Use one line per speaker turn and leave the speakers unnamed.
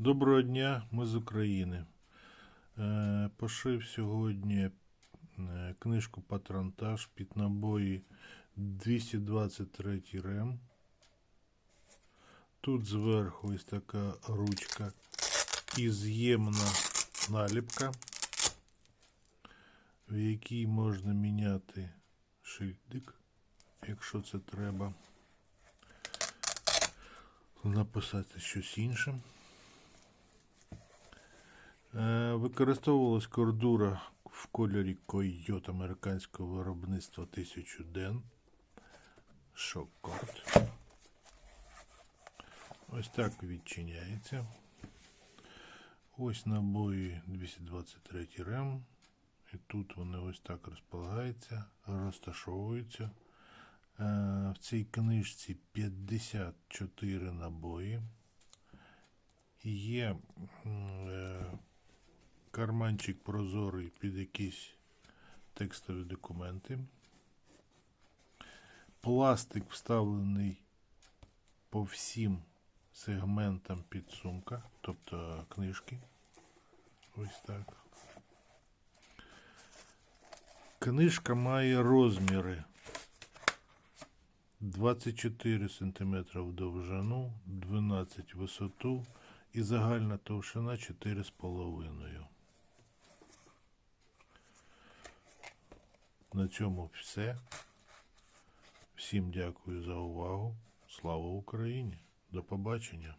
Доброго дня, ми з України. Е, Пошив сьогодні е, книжку Патронтаж під набої 223 рем. Тут зверху ось така ручка і з'ємна наліпка, в якій можна міняти шильдик, якщо це треба. Написати щось інше. Використовувалась кордура в кольорі койот американського виробництва 1000 ден. Шоккорд. Ось так відчиняється. Ось набої 223 рем. І тут вони ось так розполагаються, розташовуються. Е, В цій книжці 54 набої. Є е, карманчик прозорий під якісь текстові документи. Пластик вставлений по всім сегментам підсумка, тобто книжки. Ось так. Книжка має розміри 24 см в довжину, 12 в висоту і загальна товщина 4,5. На цьому все. Всім дякую за увагу. Слава Україні! До побачення!